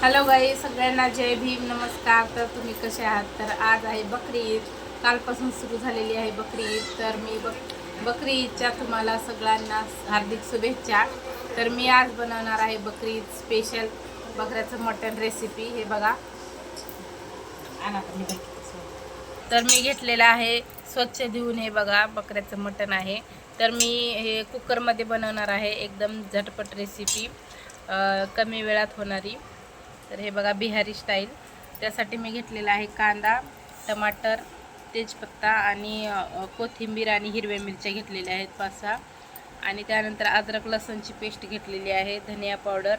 Hello गाई सगळ्यांना जय भीम नमस्कार. तर तुम्ही कसे आहात? तर आज आहे बकरी ईद. कालपासून सुरू झालेली आहे बकरी ईद. तर मी बक बकरी ईदच्या तुम्हाला सगळ्यांना हार्दिक शुभेच्छा. तर मी आज बनवणार आहे बकरी ईद स्पेशल बकऱ्याचं मटन रेसिपी हे बघा. आणा तुम्ही बघा. तर मी घेतलेलं आहे स्वच्छ धुवून. हे बघा बकऱ्याचं मटण आहे. तर मी हे कुकरमध्ये बनवणार आहे एकदम झटपट रेसिपी कमी वेळात होणारी. तर हे बघा बिहारी स्टाईल. त्यासाठी मी घेतलेला आहे कांदा टमाटर तेजपत्ता आणि कोथिंबीर आणि हिरव्या मिरच्या घेतलेल्या आहेत पाच सहा आणि त्यानंतर अद्रक लसणची पेस्ट घेतलेली आहे धनिया पावडर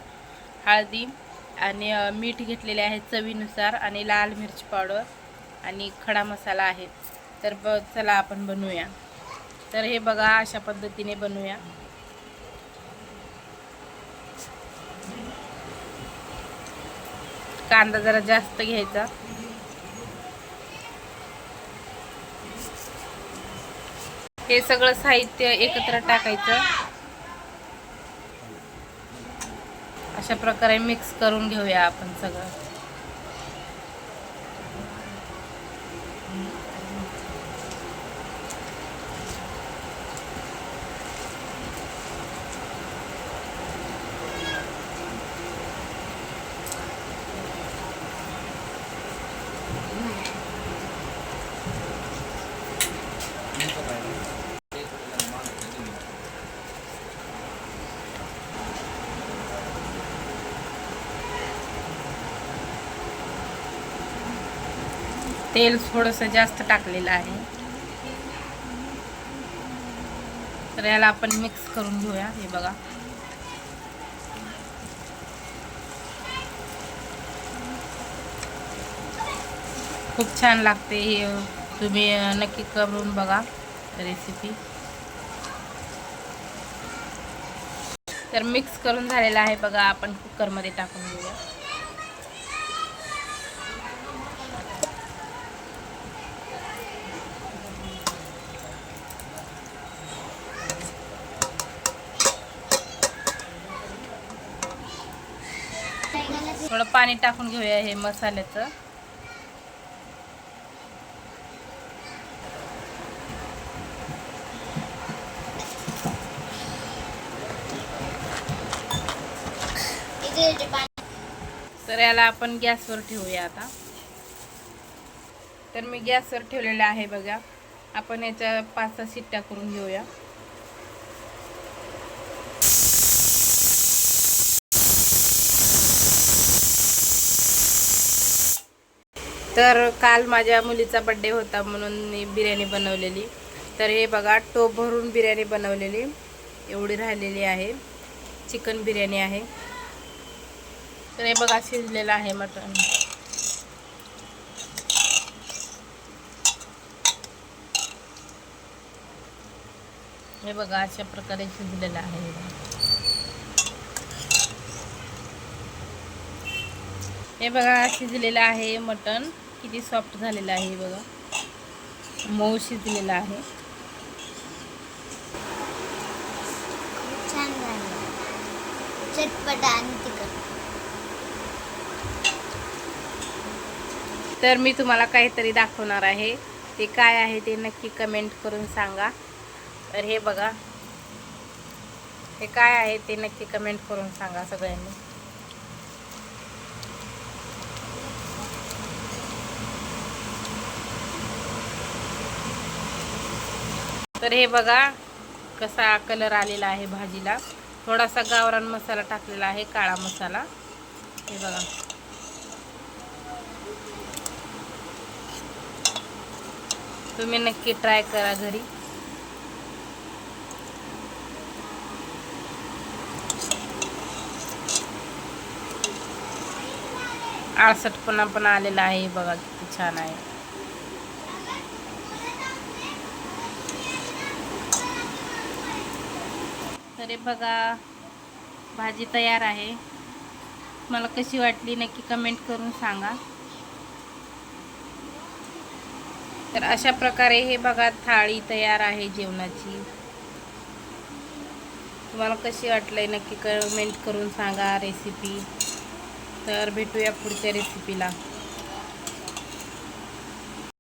हळदी आणि मीठ घेतलेले आहे चवीनुसार आणि लाल मिरची पावडर आणि खडा मसाला आहे. तर ब चला आपण बनवूया. तर हे बघा अशा पद्धतीने बनवूया. कांदा जरा जास्त घ्यायचा. हे सगळं साहित्य एकत्र टाकायचं. अशा प्रकारे मिक्स करून घेऊया आपण सगळं. तेल थोडंसं जास्त टाकलेलं याला आपण मिक्स करून घेऊया, हे छान लागते हे. तुम्ही नक्की करून बघा. रेसिपी तर मिक्स करून झालेला आहे बघा आपण कुकरमध्ये टाकून घेऊया. थोडं पाणी टाकून घेऊया हे मसाल्याचं. तर याला आपण गॅसवर ठेवूया आता. तर मी गॅसवर ठेवलेलं आहे बघा. आपण याच्या पाच सहा शिट्ट्या करून घेऊया. तर काल माझ्या मुलीचा बड्डे होता म्हणून मी बिर्याणी बनवलेली. तर हे बघा टोप भरून बिर्याणी बनवलेली. एवढी राहिलेली आहे. चिकन बिर्याणी आहे. तर हे बघा, शिजलेलं आहे मटण. हे बघा, अशा प्रकारे शिजलेलं आहे. हे बघा. शिजलेलं आहे मटण. किती सॉफ्ट झालेलं आहे बघा. मऊ शिजलेलं आहे. छान झालं. चटपट आणि तिखट. तर मी तुम्हाला काहीतरी दाखवणार आहे. ते काय आहे ते नक्की कमेंट करून सांगा. तर हे बघा. हे काय आहे ते नक्की कमेंट करून सांगा सगळ्यांनी. तर हे बघा कसा कलर आलेला आहे भाजीला. थोडासा गावरान मसाला टाकलेला आहे काळा मसाला. हे बघा. तुम्ही नक्की ट्राय करा घरी. आळसटपणा पण आलेला आहे बघा किती छान आहे. तरी बघा भाजी तयार आहे. मला कशी वाटली नक्की कमेंट करून सांगा. तर अशा प्रकारे हे बघा थाळी तयार आहे जेवणाची. तुम्हाला कशी वाटलंय नक्की कमेंट करून सांगा रेसिपी तर भेटूया पुढच्या रेसिपीला